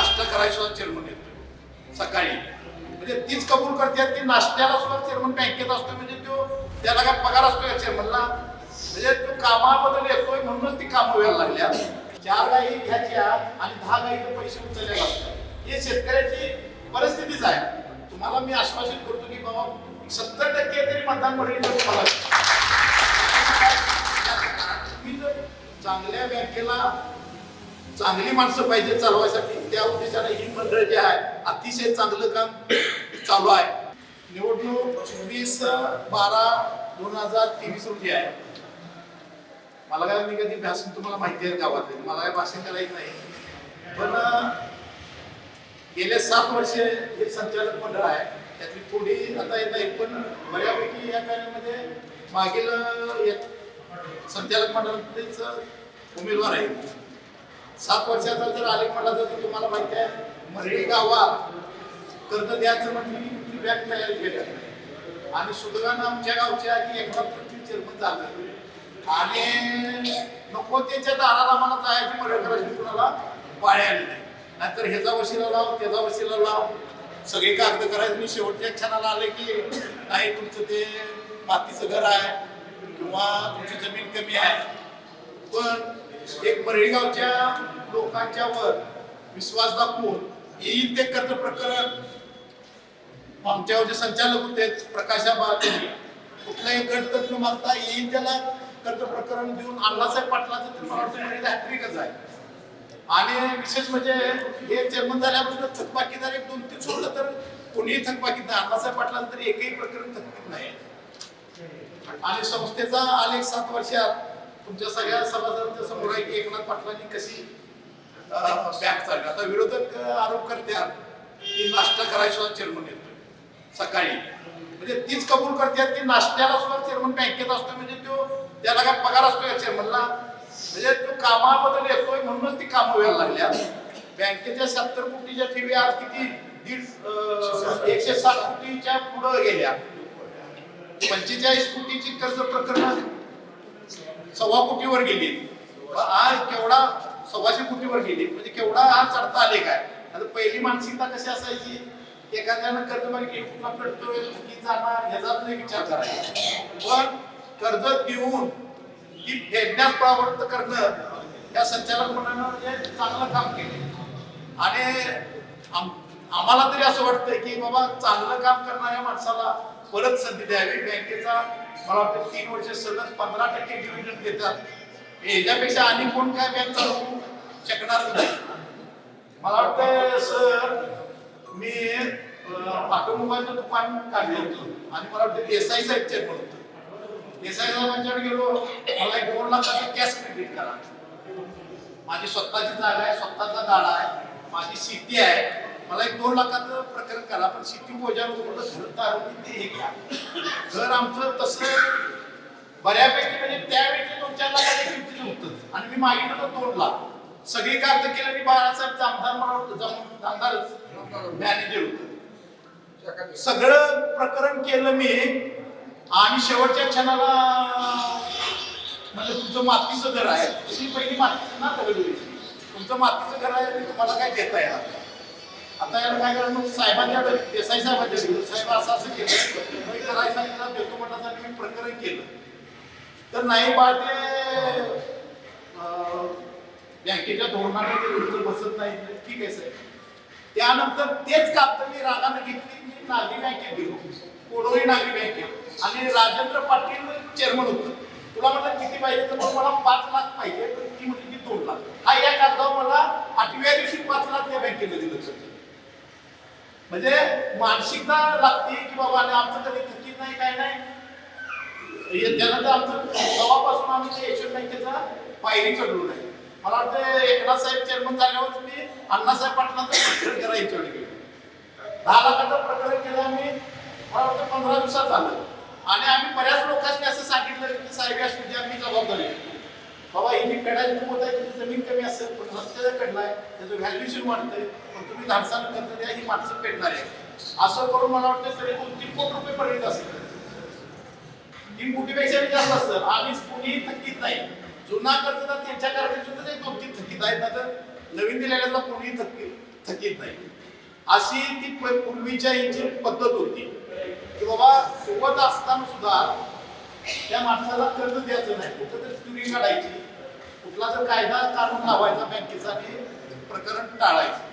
नाश्ता करायला चेअरमन येतो. सकाळी. म्हणजे तीच कबूल करते ती नाश्त्याला सुद्धा चेअरमन बँकेत असतो म्हणजे तो त्याला काय पगार असतो या चेअरमनला म्हणजे तो कामाबद्दल येतोय म्हणूनच ती कामं व्हायला लागल्या. चार गाई घ्यायच्या आणि दहा गाईचे पैसे उचलले लागतात हे शेतकऱ्याची परिस्थितीच आहे. तुम्हाला मी आश्वासित करतो की बाबा सत्तर टक्के तरी मतदान पडेल तर तुम्हाला. तुम्ही जर चांगल्या बँकेला चांगली माणसं पाहिजे चालवायसाठी. त्या उद्देशाने ही मंडळ जे आहे अतिशय चांगलं काम चालू आहे. निवडणूक चोवीस बारा दोन हजार तेवीस रोजी आहे. मला काय मी कधी भाषण तुम्हाला माहिती आहे गावातले. मला काय भाषण करायचं नाही. पण गेले सात वर्षे हे संचालक मंडळ आहे. त्यातली थोडी आता येत नाही पण बऱ्यापैकी या कार्यामध्ये मागील एक संचालक मंडळातलेच उमेदवार आहे. सात वर्षाचा जर आलेख म्हटला तर तुम्हाला माहिती आहे मरळी गावात कर्ज द्यायचं म्हणजे बँक तयार केल्या आणि सुदगान आमच्या गावच्या की एकनाथ पृथ्वी चेअरमन झालं. आणि नको त्याच्या दाराला मला जायची मदत कुणाला पाळी नाही. नाहीतर ह्याचा वशिला लाव त्याचा वशिला लाव. सगळे कागद करायचे. मी शेवटच्या क्षणाला आले की नाही तुमचं ते मातीचं घर आहे किंवा तुमची जमीन कमी आहे. पण एक बरेगावच्या लोकांच्या वर विश्वास दाखवून येईल ते कर्ज प्रकरण. आमच्यावर जे संचालक होते प्रकाशाबा कुठलाही गट तत्व मागता येईल त्याला कर्ज प्रकरण देऊन अण्णासाहेब पाटलाचं तर मला वाटतं हॅट्रिकच आहे. आणि विशेष म्हणजे हे चेअरमन झाल्यापासून थकबाकीदार एक दोन तीन सोडलं तर कोणीही थकबाकीत नाही. अण्णासाहेब पाटलांचं तरी एकही प्रकरण थकबाकीत नाही. आणि संस्थेचा आलेख सात वर्षात तुमच्या सगळ्या सभासदांच्या समोर आहे की एकनाथ पाटलांनी कशी बॅक चालली? आता विरोधक आरोप करतात की नाश्ता करायला सुद्धा चेअरमन येतोय सकाळी. म्हणजे तीच कबूल करतात की नाश्त्याला सुद्धा चेअरमन बँकेत असतो म्हणजे तो त्याला काय पगार असतो या चेअरमनला म्हणजे तो कामाबद्दल येतोय म्हणूनच ती कामं व्हायला लागल्या बँकेच्या सत्तर कोटीच्या ठेवी आज किती? दीड एकशे सात कोटीच्या पुढं गेल्या. पंचेचाळीस कोटीची कर्ज प्रकरण सव्वा कोटीवर गेली. आज केवढा सव्वाशे कोटीवर गेली? म्हणजे केवढा आज चढता आले काय? आता पहिली मानसिकता कशी असायची? एखाद्यानं कर्ज मागे कुठला पडतोय की जाणार ह्याचा नाही विचार करायचा. पण कर्ज देऊन ती फेडण्यास प्रवृत्त करणं या संचालक मंडळानं हे चांगलं काम केले. आणि आम्हाला तरी असं वाटतंय की बाबा चांगलं काम करणाऱ्या माणसाला परत संधी द्यावी. बँकेचा मला वाटतं तीन वर्ष सलग पंधरा टक्के डिव्हिडंड देतात याच्यापेक्षा आणि कोण काय बँक चालवू शकणार नाही. मला वाटतं सर मी ऑटोमोबाईलचं दुकान काढलं होतं. आणि मला वाटतं देसाई साहेब चेअरमन होतं देसाई साहेबांच्याकडे गेलो मला एक दोन लाखाचं कॅश क्रेडिट करा. माझी स्वतःची जागा आहे स्वतःचा गाडा आहे माझी शेती आहे. मला एक दोन लाखाचं प्रकरण करा पण सिटी बोजावर कुठं घर तारून ते हे घ्या. घर आमचं तसं बऱ्यापैकी म्हणजे त्यावेळी दोन चार लाखाच्या किमतीचं होतं आणि मी मागितलं तर दोन लाख. सगळी कार्य केलं मी बाळासाहेब जामदार मला होतं जाम- जामदारच मॅनेजर होतं. सगळं प्रकरण केलं मी आणि शेवटच्या क्षणाला म्हणजे तुमचं मातीचं घर आहे. तुम्ही पहिली मातीचं ना तुमचं मातीचं घर आहे मी तुम्हाला काय देता येणार? आता याला काय करायचं? मग साहेबांच्या देसाई साहेबांच्या साहेब असं असं केलं. मी करायला सांगितलं देतो म्हटलं मी प्रकरण केलं. तर नाही बा ते बँकेच्या धोरणामध्ये ते विरुद्ध बसत नाही ठीक आहे साहेब. त्यानंतर तेच कापतं मी रागानं घेतली. मी नागरी बँकेत गेलो. कोडोळी नागरी बँकेत. आणि राजेंद्र पाटील चेअरमन होतं. तुला म्हटलं किती पाहिजे तर मग मला पाच लाख पाहिजे. तर ती म्हटली की दोन लाख. हा या कागदावर मला आठव्या दिवशी पाच लाख त्या बँकेला दिलं सर म्हणजे मानसिकता लागते की बाबा आणि आमचं कधी थकीत नाही काय नाही. त्यानंतर आमचं तेव्हापासून आम्ही ते एशियन बँकेचा पायरी चढलो नाही मला वाटतं एकनाथ साहेब चेअरमन झाल्यावर मी अण्णासाहेब पाटलांचं प्रकरण करा याच्यावर. दहा लाखाचं प्रकरण केलं आम्ही. मला वाटतं पंधरा दिवसात झालं. आणि आम्ही बऱ्याच लोकांनी असं सांगितलं की साहेब या आम्ही जबाबदारी बाबा ही फेडायची होत आहे तुमची जमीन कमी असेल पण रस्त्याचं कडलं आहे त्याचं व्हॅल्युएशन वाढतंय पण तुम्ही धाडसानं करता द्या ही माणसं पेटणार आहे असं करून मला वाटतं तरी दोन तीन कोटी रुपये पर्यंत असेल तीन कोटीपेक्षा जास्त असतं. आम्ही कोणीही थकीत नाही. जुना कर्जदार त्यांच्या कारणे सुद्धा ते दोन तीन थकीत आहेत. ना तर नवीन दिलेल्याला कोणीही थकीत थकीत नाही. अशी ती प- पूर्वीच्या यांची पद्धत होती. की बाबा सोबत असताना सुद्धा त्या माणसाला कर्ज द्यायचं नाही. कुठं तर चुरी काढायची कुठला तर कायदा काढून लावायचा बँकेचा आणि प्रकरण टाळायचं.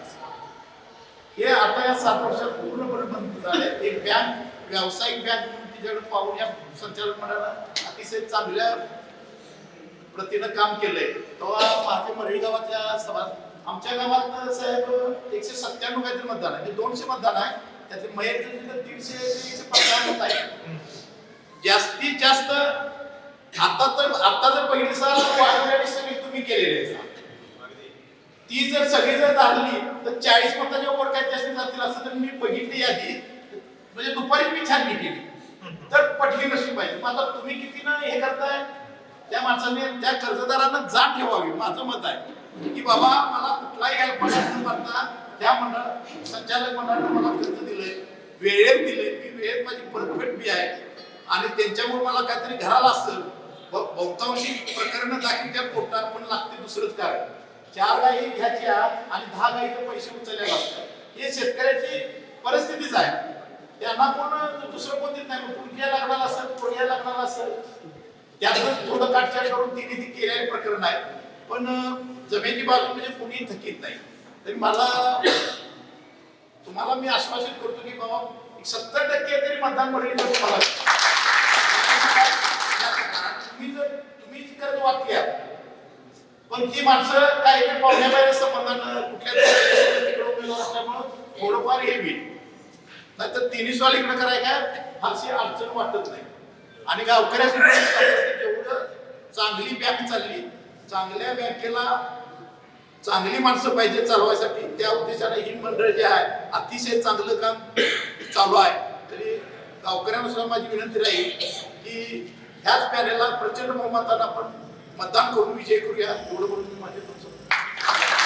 हे आता या सात वर्षात पूर्णपणे बंद झाले एक बँक व्यावसायिक बँक म्हणून तिच्याकडे पाहून या संचालक मंडळानं अतिशय चांगल्या प्रतीनं काम केलंय. तेव्हा माझ्या मरळी गावातल्या सभा आमच्या गावात साहेब एकशे सत्त्याण्णव काहीतरी मतदान आहे. म्हणजे दोनशे मतदान आहे. त्यातले मयत दीडशे ते एकशे पंधरा मत आहे जास्तीत जास्त आता तर आता जर पहिली साल वाढवण्याची सगळी तुम्ही केलेली आहे. ती जर सगळी जर झाली तर चाळीस मताच्या वर काय जास्त जातील असं तर मी बघितली यादी म्हणजे दुपारी मी छाननी केली. तर पटली नसली पाहिजे मग आता तुम्ही किती ना हे करताय त्या माणसाने त्या कर्जदारांना जाण ठेवावी. माझं मत आहे की बाबा मला कुठलाही हेल्प न करता त्या मंडळ संचालक मंडळानं मला कर्ज दिलंय वेळेत दिले मी वेळेत माझी परफेक्ट बी आहे. आणि त्यांच्यामुळे मला काहीतरी घराला असतं. बहुतांशी प्रकरण दाखवत्या पोटात पण लागते दुसरंच काय चार गाई घ्यायच्या आणि दहा गाईचे पैसे उचलले लागतात. हे शेतकऱ्याची परिस्थितीच आहे. त्यांना कोण दुसरं कोण देत नाही? मग पुढच्या लागणार असेल पुढ्या लागणार असेल? त्यातच थोडं काटछाट करून तिने ती केलेले प्रकरण आहे. पण अं, जमेची बाजू म्हणजे कुणी थकीत नाही. तरी मला तुम्हाला मी आश्वासित करतो की बाबा सत्तर टक्के तरी मतदान मिळेल तुम्हाला तुम्ही जर तुम्ही कर्ज वाटल्या पण ती माणसं काय ते पाहुण्याबाहेर संबंधानं कुठल्या असल्यामुळं थोडंफार हे होईल नाहीतर तिन्ही सॉल इकडे कराय काय फारशी अडचण वाटत नाही. आणि गावकऱ्यासाठी जेवढं चांगली बँक चालली चांगल्या बँकेला चांगली माणसं पाहिजे चालवायसाठी त्या उद्देशाने ही मंडळ जे आहे अतिशय चांगलं काम चालू आहे. तरी गावकऱ्यांना सुद्धा माझी विनंती राहील की ह्याच पॅनेलला प्रचंड बहुमतानं आपण मतदान करून विजय करूया. एवढं करून मी तुमचं